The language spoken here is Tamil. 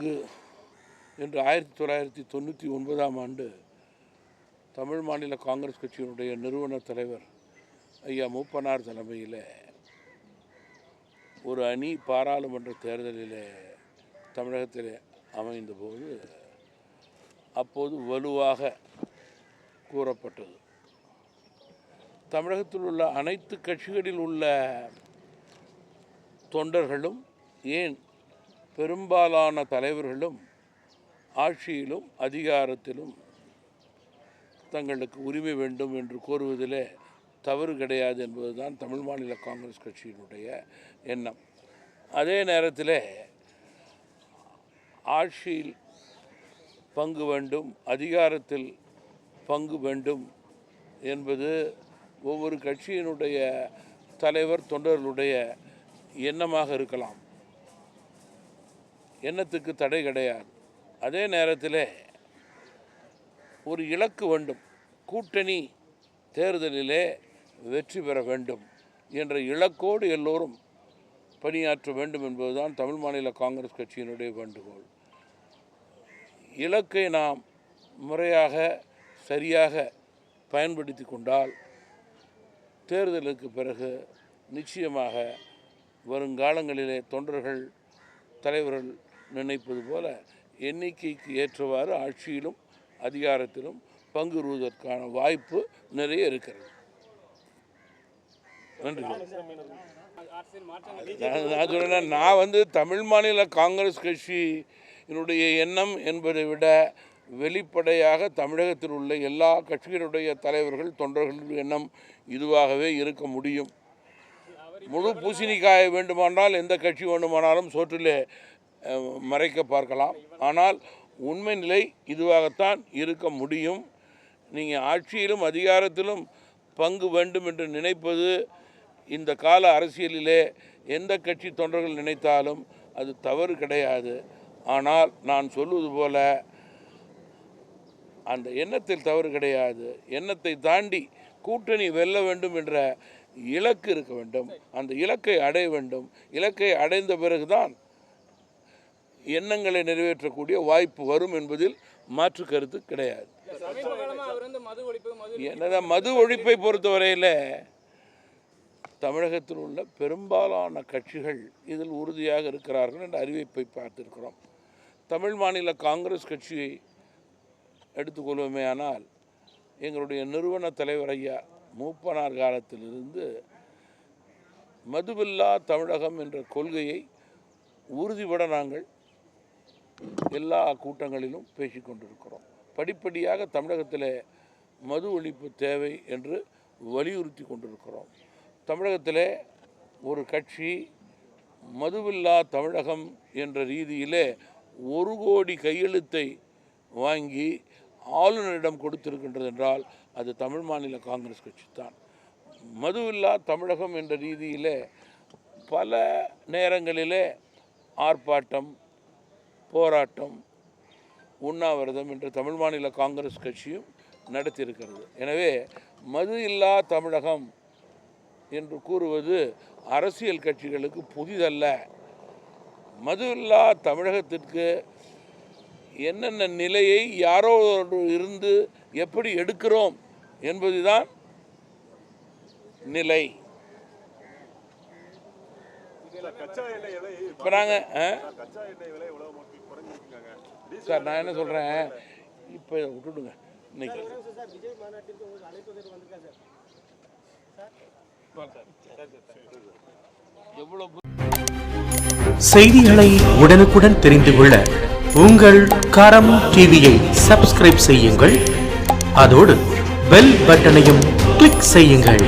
நான்கு என்று ஆயிரத்தி தொள்ளாயிரத்தி தொண்ணூற்றி ஒன்பதாம் ஆண்டு தமிழ் மாநில காங்கிரஸ் கட்சியினுடைய நிறுவன தலைவர் ஐயா மூப்பனார் தலைமையில் ஒரு அணி பாராளுமன்ற தேர்தலில் தமிழகத்தில் அமைந்தபோது அப்போது வலுவாக கூறப்பட்டது. தமிழகத்தில் உள்ள அனைத்து கட்சிகளில் உள்ள தொண்டர்களும் ஏன் பெரும்பாலான தலைவர்களும் ஆட்சியிலும் அதிகாரத்திலும் தங்களுக்கு உரிமை வேண்டும் என்று கோருவதிலே தவறு கிடையாது என்பதுதான் தமிழ் மாநில காங்கிரஸ் கட்சியினுடைய எண்ணம். அதே நேரத்தில் ஆட்சியில் பங்கு வேண்டும் அதிகாரத்தில் பங்கு வேண்டும் என்பது ஒவ்வொரு கட்சியினுடைய தலைவர் தொண்டர்களுடைய எண்ணமாக இருக்கலாம். எண்ணத்துக்கு தடை கிடையாது. அதே நேரத்தில் ஒரு இலக்கு வேண்டும். கூட்டணி தேர்தலிலே வெற்றி பெற வேண்டும் என்ற இலக்கோடு எல்லோரும் பணியாற்ற வேண்டும் என்பதுதான் தமிழ் மாநில காங்கிரஸ் கட்சியினுடைய வேண்டுகோள். இலக்கை நாம் முறையாக சரியாக பயன்படுத்தி கொண்டால் தேர்தலுக்கு பிறகு நிச்சயமாக வருங்காலங்களிலே தொண்டர்கள் தலைவர்கள் நினைப்பது போல எண்ணிக்கைக்கு ஏற்றவாறு ஆட்சியிலும் அதிகாரத்திலும் பங்குறுவதற்கான வாய்ப்பு நிறைய இருக்கிறது. நன்றி. நான் நான் நான் வந்து தமிழ் மாநில காங்கிரஸ் கட்சியினுடைய எண்ணம் என்பதை விட வெளிப்படையாக தமிழகத்தில் உள்ள எல்லா கட்சிகளுடைய தலைவர்கள் தொண்டர்கள் எண்ணம் இதுவாகவே இருக்க முடியும். முழு பூசணிக்காய வேண்டுமானால் எந்த கட்சி வேண்டுமானாலும் சோற்றிலே மறைக்க பார்க்கலாம். ஆனால் உண்மை நிலை இதுவாகத்தான் இருக்க முடியும். நீங்கள் ஆட்சியிலும் அதிகாரத்திலும் பங்கு வேண்டும் என்று நினைப்பது இந்த கால அரசியலிலே எந்த கட்சி தொண்டர்கள் நினைத்தாலும் அது தவறு கிடையாது. ஆனால் நான் சொல்வது போல அந்த எண்ணத்தில் தவறு கிடையாது. எண்ணத்தை தாண்டி கூட்டணி வெல்ல வேண்டும் என்ற இலக்கு இருக்க வேண்டும். அந்த இலக்கை அடைய வேண்டும். இலக்கை அடைந்த பிறகுதான் எண்ணங்களை நிறைவேற்றக்கூடிய வாய்ப்பு வரும் என்பதில் மாற்று கருத்து கிடையாது. அவர் என்னதான் மது ஒழிப்பை பொறுத்தவரையில் தமிழகத்தில் உள்ள பெரும்பாலான கட்சிகள் இதில் உறுதியாக இருக்கிறார்கள் என்ற அறிவிப்பை பார்த்திருக்கிறோம். தமிழ் மாநில காங்கிரஸ் கட்சியை எடுத்துக்கொள்வோமே ஆனால் எங்களுடைய நிறுவன தலைவர் ஐயா மூப்பனார் காலத்திலிருந்து மதுவில்லா தமிழகம் என்ற கொள்கையை உறுதிபட நாங்கள் எல்லா கூட்டங்களிலும் பேசிக்கொண்டிருக்கிறோம் படிப்படியாக தமிழகத்தில் மது ஒழிப்பு தேவை என்று வலியுறுத்தி கொண்டிருக்கிறோம். தமிழகத்தில் ஒரு கட்சி மதுவில்லா தமிழகம் என்ற ரீதியிலே ஒரு கோடி கையெழுத்தை வாங்கி ஆளுநரிடம் கொடுத்திருக்கின்றது என்றால் அது தமிழ் மாநில காங்கிரஸ் கட்சி தான். மதுவில்லா தமிழகம் என்ற ரீதியிலே பல நேரங்களிலே ஆர்ப்பாட்டம் போராட்டம் உண்ணாவிரதம் என்று தமிழ் மாநில காங்கிரஸ் கட்சியும் நடத்தியிருக்கிறது. எனவே மது இல்லா தமிழகம் என்று கூறுவது அரசியல் கட்சிகளுக்கு புதிதல்ல. மது இல்லா தமிழகத்திற்கு என்னென்ன நிலையை யாரோடு இருந்து எப்படி எடுக்கிறோம் என்பதுதான் நிலை. இப்போ நாங்கள் சார் நான் என்ன சொல்கிறேன் இப்போ விட்டுடுங்க. இன்னைக்கு. செய்திகளை உடனுக்குடன் தெரிந்து கொள்ள உங்கள் கரம் டிவியை சப்ஸ்கிரைப் செய்யுங்கள். அதோடு பெல் பட்டனையும் கிளிக் செய்யுங்கள்.